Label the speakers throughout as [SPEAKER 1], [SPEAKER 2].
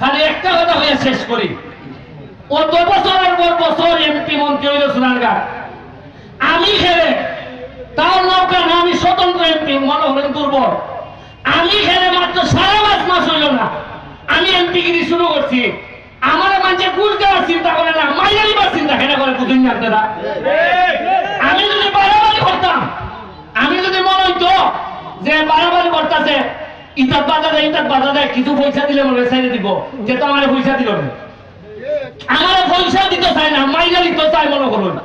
[SPEAKER 1] খালি একটা কথা হয়ে শেষ করি। অত বছরের পর বছর এমপি মন্ত্রী হইল সোনারগাঁ আমি খেলে, তাও নৌকা না, আমি স্বতন্ত্র এমপি, মনে হলেন দুর্বল। আমি খেলে মাত্র সাড়ে পাঁচ মাস হইল না। আমি এমপি গিরি শুরু করছি। আমার গুল দেওয়ার চিন্তা করে না মাইনারি বার চিন্তা কেন করে বুঝুন জানতে না আমি যদি বাড়াবাড়ি করতাম, আমি যদি মনে হইতো যে বাড়াবাড়ি করতেছে ইটার ইটা ইটার দেয় কিছু পয়সা দিলে মনে ছেড়ে দিব যে তো আমার পয়সা দিল না। আমার পয়সা দিতে চাই না মাইনা দিতে চাই মনে করুন।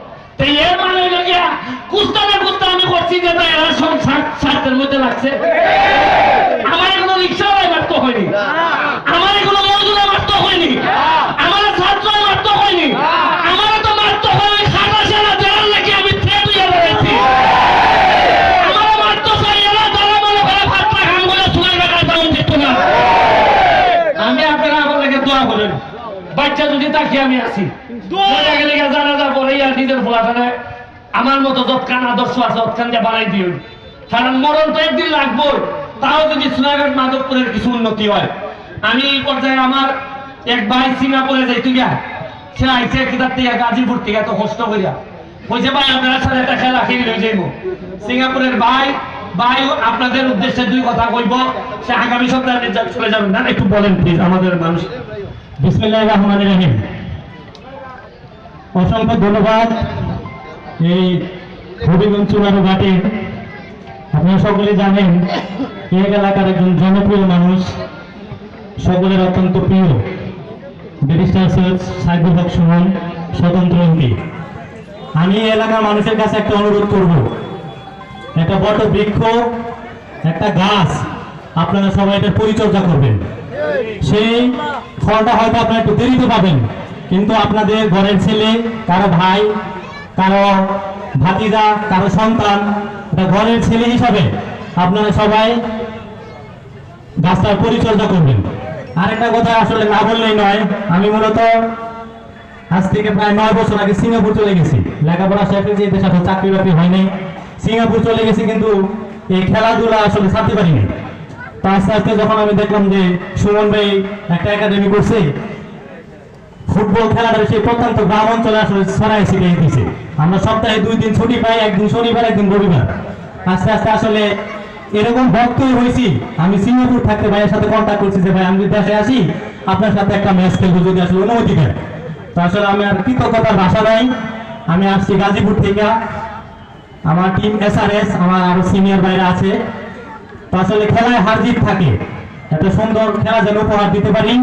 [SPEAKER 1] এর মানে হইল গিয়া, কুস্তানে কুস্তা আমি করছি যে এরা সব স্বার্থের মধ্যে লাগছে আমার কোনো রিক্সা মারত হয়নি আমার কোনো মজুরা মারত হয়নি আমার ছাত্র মারত হয়নি আমার তো মারত হয়নি সারা সারা জেলার নাকি আমি থ্রেট হইয়া বেড়াইছি আমার মারত চাই এরা যারা মনে করে ভাতটা খাম করে সুগার বেড়ায় তেমন দিত না আমি আপনারা আমার লাগে দোয়া করেন বাচ্চা যদি তাকে আমি আসি পরে আর নিজের ফলাটানে আমার মতো যৎকান আদর্শ আছে যৎকান দিয়ে বাড়াই দিও। কারণ মরণ তো একদিন লাগবো তাও যদি সোনাঘাট মাধবপুরের কিছু উন্নতি হয়। আমি এই পর্যায়ে আমার এক ভাই সিঙ্গাপুরে যাই তুই সে আইসে কিতাব থেকে গাজীপুর থেকে এত কষ্ট করিয়া বলছে ভাই, আপনারা সাথে একটা খেলা খেলে লই যাইব। সিঙ্গাপুরের ভাই ভাই, আপনাদের উদ্দেশ্যে দুই কথা কইব। সে আগামী সপ্তাহে চলে যাবেন না একটু বলেন প্লিজ আমাদের মানুষ।
[SPEAKER 2] বিসমিল্লাহ রহমান রহিম। অসংখ্য ধন্যবাদ এই হবিগঞ্জ চুনারু ঘাটে। আপনারা সকলে জানেন, এই এলাকার একজন জনপ্রিয় মানুষ, সকলের অত্যন্ত প্রিয়, ব্যারিস্টার সৈয়দ সাইদুল হক সুমন, স্বতন্ত্র এমপি। আমি এলাকার মানুষের কাছে একটা অনুরোধ করব। একটা বট বৃক্ষ একটা গাছ আপনারা সবাই এটার পরিচর্যা করবেন। সেই ফলটা হয়তো আপনারা একটু দেরিতে পাবেন, কিন্তু আপনাদের ঘরের ছেলে, কারও ভাই, কারও ভাতিজা, কারও সন্তান, এটা ঘরের ছেলে হিসাবে আপনারা সবাই গাছটার পরিচর্যা করবেন। আরেকটা কথা আসলে না বললেই নয়, আমি মূলত আজ থেকে প্রায় নয় বছর আগে সিঙ্গাপুর চলে গেছি। লেখাপড়া শেষ হয়েছে এদের সাথে চাকরি বাকরি হয়নি সিঙ্গাপুর চলে গেছি কিন্তু এই খেলাধুলা আসলে ছাড়তে পারিনি। তো আস্তে আস্তে যখন আমি দেখলাম যে সুমন ভাই একটা একাডেমি করছে, ফুটবল খেলাটা সেই প্রত্যন্ত গ্রাম অঞ্চলে আসলে ছড়াই ছিটিয়ে দিয়েছে। আমরা সপ্তাহে দুই দিন ছুটি পাই, একদিন শনিবার, একদিন রবিবার। আস্তে আস্তে আসলে এরকম ভক্তই হয়েছি। আমি সিঙ্গাপুর থাকতে ভাইয়ের সাথে কন্ট্যাক্ট করছি যে, ভাই, আমি দেশে আসি, আপনার সাথে একটা ম্যাচ খেলব যদি আসলে অনুমতি দেয় তো আসলে আমি আর কৃতজ্ঞতার ভাষা নাই। আমি আসছি গাজীপুর থেকে। আমার টিম এসআরএস আমার আরও সিনিয়র ভাইরা আছে। আসলে খেলায় হার জিত থাকে। একটা সুন্দর খেলা যেন উপহার দিতে পারি।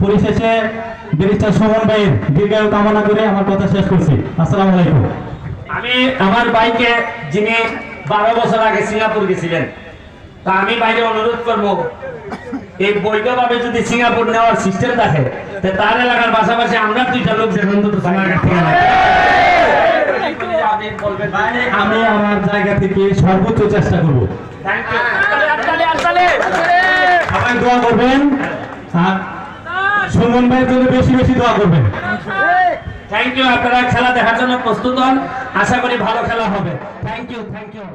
[SPEAKER 2] পরিশেষে ব্যারিস্টার সুমন ভাইয়ের দীর্ঘায়ু কামনা করে আমার কথা শেষ করছি। আসসালামু আলাইকুম।
[SPEAKER 1] আমি আমার ভাইকে, যিনি বারো বছর আগে সিঙ্গাপুর গেছিলেন, তা আমি বাইরে অনুরোধ করব, এই বৈধভাবে যদি সিঙ্গাপুর নেওয়ার সিস্টেম থাকে তার এলাকার পাশাপাশি আমরা দুইটা লোক যেন অন্তত সোনারঘাট থেকে না আপনি বলবেন ভাই
[SPEAKER 2] আমি আমার জায়গা থেকে সর্বোচ্চ চেষ্টা করব। সবাই দোয়া করবেন। আর সুমন ভাইয়ের জন্য বেশি বেশি দোয়া করবেন।
[SPEAKER 1] থ্যাংক ইউ আপনারা খেলা দেখার জন্য প্রস্তুত হন। আশা করি ভালো খেলা হবে। Thank you thank you